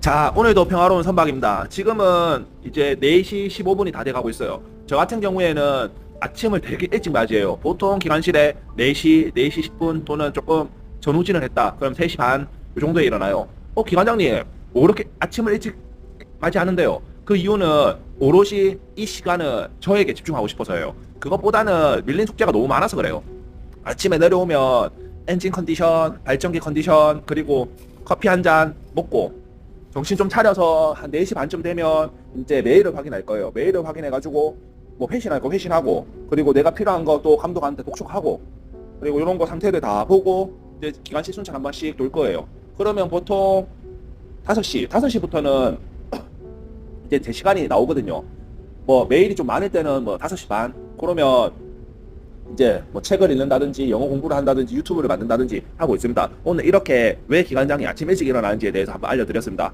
자, 오늘도 평화로운 선박입니다. 지금은 이제 4시 15분이 다 돼가고 있어요. 저 같은 경우에는 아침을 되게 일찍 맞이해요. 보통 기관실에 4시, 4시 10분 또는 조금 전후진을 했다. 그럼 3시 반, 이 정도에 일어나요. 어, 기관장님, 왜 이렇게 아침을 일찍 맞이하는데요? 그 이유는 오롯이 이 시간은 저에게 집중하고 싶어서예요. 그것보다는 밀린 숙제가 너무 많아서 그래요. 아침에 내려오면 엔진 컨디션, 발전기 컨디션, 그리고 커피 한 잔 먹고 정신 좀 차려서 한 4시 반쯤 되면 이제 메일을 확인할 거예요. 메일을 확인해가지고 뭐 회신할 거 회신하고 그리고 내가 필요한 거 또 감독한테 독촉하고 그리고 이런 거 상태를 다 보고 이제 기관실 순찰 한 번씩 돌 거예요. 그러면 보통 5시, 5시부터는 이제 제 시간이 나오거든요. 뭐 메일이 좀 많을 때는 뭐 5시 반 그러면 이제 뭐 책을 읽는다든지 영어 공부를 한다든지 유튜브를 만든다든지 하고 있습니다. 오늘 이렇게 왜 기관장이 아침 일찍 일어나는지에 대해서 한번 알려드렸습니다.